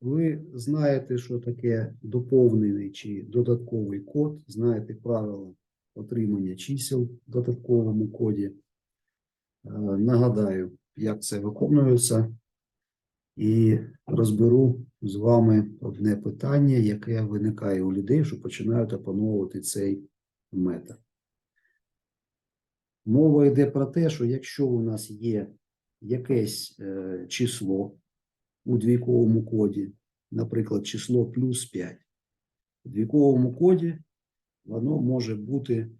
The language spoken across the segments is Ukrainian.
Ви знаєте, що таке доповнений чи додатковий код, знаєте правила отримання чисел в додатковому коді. Е, Нагадаю, як це виконується, і розберу з вами одне питання, яке виникає у людей, що починають опановувати цей метод. Мова йде про те, що якщо у нас є якесь е, число у двійковому коді, наприклад, число плюс 5, у двійковому коді воно може бути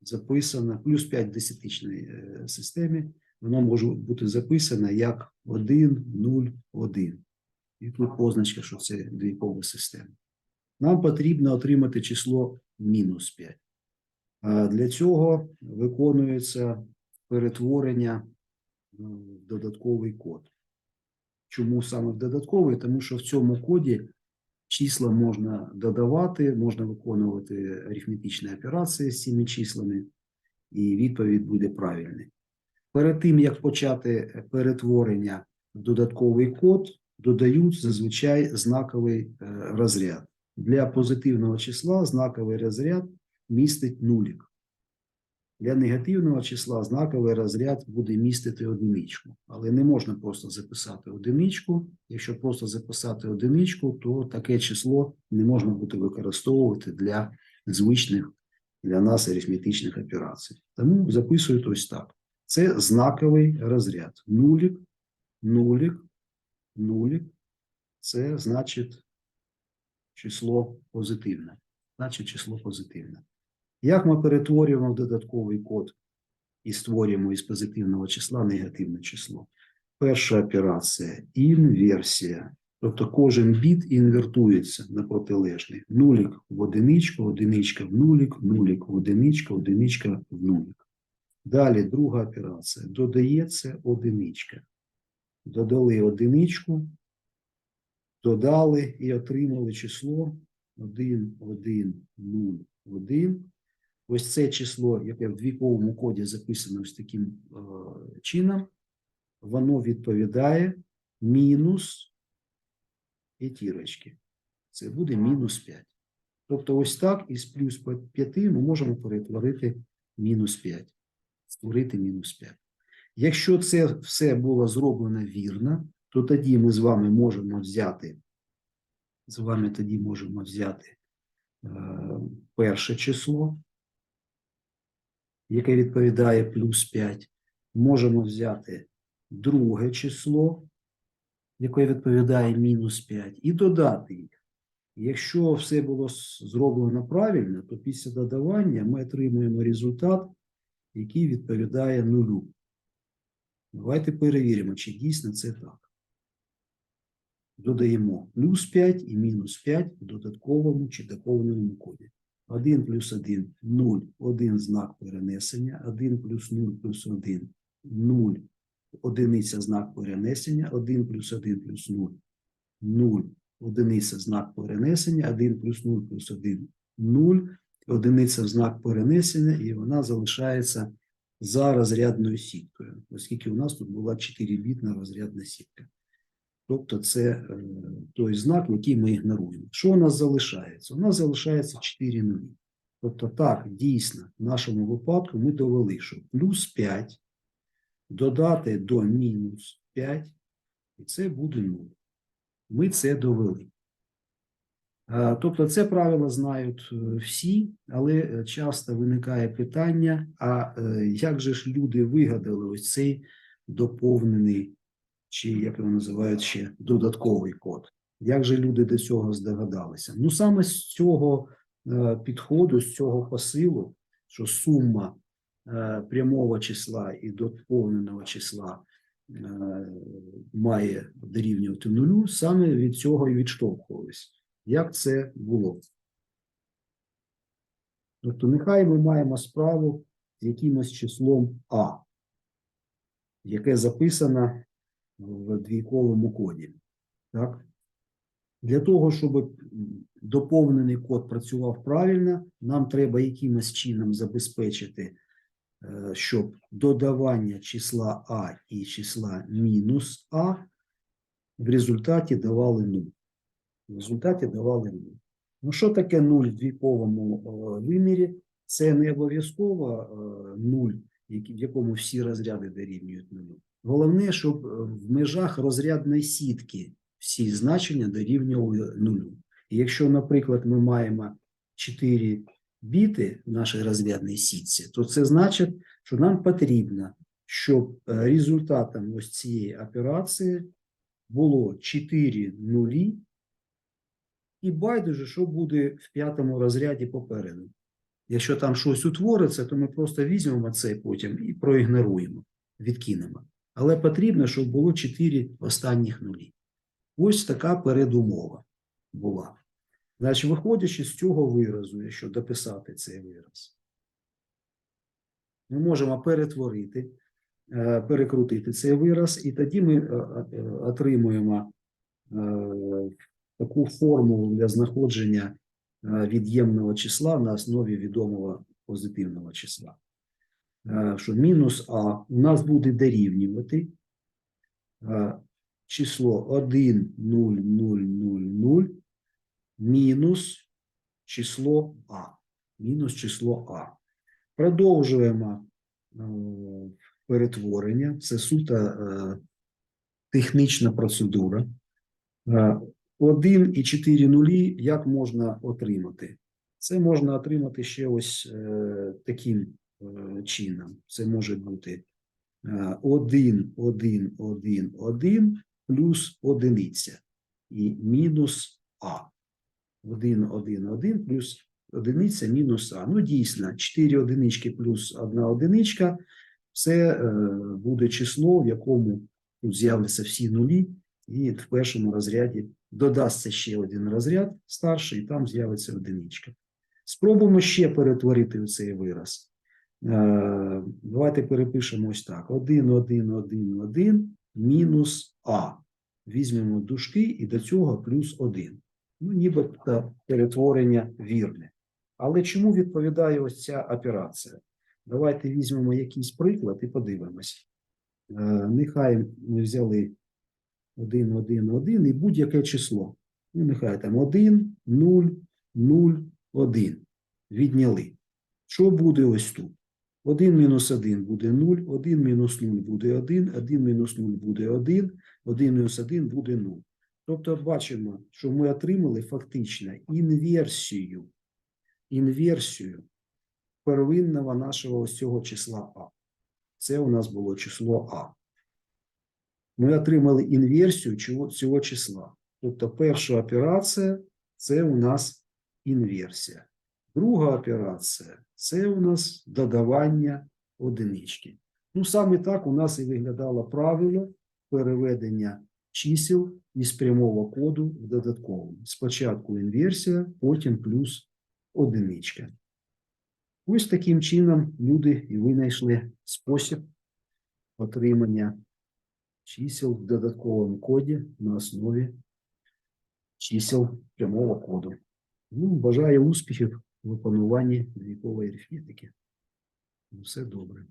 записано плюс 5 в десятичній е, системі, воно може бути записано як 1, 0, 1. І тут позначка, що це двійкова система. Нам потрібно отримати число мінус 5. А Для цього виконується перетворення е, в додатковий код. Чому саме в додатковий? Тому що в цьому коді числа можна додавати, можна виконувати арифметичні операції з цими числами, і відповідь буде правильною. Перед тим, як почати перетворення в додатковий код, додають зазвичай знаковий е, розряд. Для позитивного числа знаковий розряд містить нулік. Для негативного числа знаковий розряд буде містити одиничку. Але не можна просто записати одиничку. Якщо просто записати одиничку, то таке число не можна буде використовувати для звичних для нас арифметичних операцій. Тому записують ось так. Це знаковий розряд. Нулік, нулік, нулік. Це значить число позитивне. Значить число позитивне. Як ми перетворюємо в додатковий код і створюємо із позитивного числа негативне число? Перша операція інверсія. Тобто кожен біт інвертується на протилежний. Нулік в одиничку, одиничка в нулік, нулік в одиничка, одиничка в нулік. Далі друга операція. Додається одиничка. Додали одиничку, додали і отримали число 1, 1, 0, 1. Ось це число, яке в двійковому коді записано ось таким е, чином, воно відповідає мінус п'ятірочки. Це буде мінус 5. Тобто, ось так із плюс 5 ми можемо перетворити мінус 5, створити мінус 5. Якщо це все було зроблено вірно, то тоді ми з вами можемо взяти, з вами тоді можемо взяти е, перше число, яке відповідає плюс 5. Можемо взяти друге число, яке відповідає мінус 5, і додати їх. Якщо все було зроблено правильно, то після додавання ми отримуємо результат, який відповідає нулю. Давайте перевіримо, чи дійсно це так. Додаємо плюс 5 і мінус 5 в додатковому чи доповненому коді. 1 плюс 1 – 0, 1 знак перенесення, 1 плюс 0 плюс 1 – 0, одиниця знак перенесення, 1 плюс 1 плюс 0 – 0, одиниця знак перенесення, 1 плюс 0 плюс 1 – 0, одиниця знак перенесення, і вона залишається за розрядною сіткою, оскільки у нас тут була 4-бітна розрядна сітка. Тобто це е, той знак, який ми ігноруємо. Що у нас залишається? У нас залишається 4 нулі. Тобто, так, дійсно, в нашому випадку ми довели, що плюс 5 додати до мінус 5, і це буде 0. Ми це довели. Тобто, це правило знають е, всі, але е, часто виникає питання: а як же ж люди вигадали ось цей доповнений, чи як його називають ще додатковий код? Як же люди до цього здогадалися? Ну саме з цього е, підходу, з цього посилу, що сума е, прямого числа і доповненого числа е, має дорівнювати нулю, саме від цього і відштовхувались. Як це було? Тобто, нехай ми маємо справу з якимось числом А, яке записано в двійковому коді. Так? Для того, щоб доповнений код працював правильно, нам треба якимось чином забезпечити, е, щоб додавання числа А і числа мінус А в результаті давали 0. В результаті давали 0. Ну, що таке 0 в двійковому е, вимірі? Це не обов'язково е, 0, в якому всі розряди дорівнюють 0. Головне, щоб е, в межах розрядної сітки всі значення дорівнювали 0. І якщо, наприклад, ми маємо 4 біти в нашій розрядній сітці, то це значить, що нам потрібно, щоб е, результатом ось цієї операції було 4 нулі, і байдуже, що буде в п'ятому розряді попереду. Якщо там щось утвориться, то ми просто візьмемо це потім і проігноруємо, відкинемо. Але потрібно, щоб було 4 останніх нулі. Ось така передумова була. Значить, виходячи з цього виразу, якщо дописати цей вираз, ми можемо перетворити, е, перекрутити цей вираз, і тоді ми е, е, отримуємо таку формулу для знаходження від'ємного числа на основі відомого позитивного числа. Е, Що мінус А у нас буде дорівнювати е, число 1, 0, 0, 0, 0 мінус число А. Мінус число А. Продовжуємо е, перетворення. Це суто технічна процедура. Е, 1 і 4 нулі як можна отримати? Це можна отримати ще ось таким чином. Це може бути е, 1, 1, 1, 1 плюс одиниця і мінус А. 1, 1, 1 плюс одиниця мінус А. Ну, дійсно, 4 одинички плюс 1 одиничка це е, буде число, в якому тут з'являться всі нулі, і в першому розряді додасться ще один розряд старший, і там з'явиться одиничка. Спробуємо ще перетворити цей вираз. Е, Давайте перепишемо ось так: 1, 1, 1, 1 мінус А. Візьмемо дужки і до цього плюс 1. Ну, нібито перетворення вірне. Але чому відповідає ось ця операція? Давайте візьмемо якийсь приклад і подивимось. Е, Нехай ми взяли 1, 1, 1 і будь-яке число. Ну, нехай там 1, 0, 0, 1. Відняли. Що буде ось тут? 1 мінус 1 буде 0, 1 мінус 0 буде 1, 1 мінус 0 буде 1, 1 мінус 1 буде 0. Тобто бачимо, що ми отримали фактично інверсію, інверсію первинного нашого ось цього числа А. Це у нас було число А. Ми отримали інверсію цього, числа. Тобто перша операція це у нас інверсія. Друга операція це у нас додавання одинички. Ну, саме так у нас і виглядало правило переведення чисел із прямого коду в додатковий. Спочатку інверсія, потім плюс одиничка. Ось таким чином люди і винайшли спосіб отримання чисел в додатковому коді на основі чисел прямого коду. Ну, бажаю успіхів в опануванні вікової арифметики. Ну, Все добре.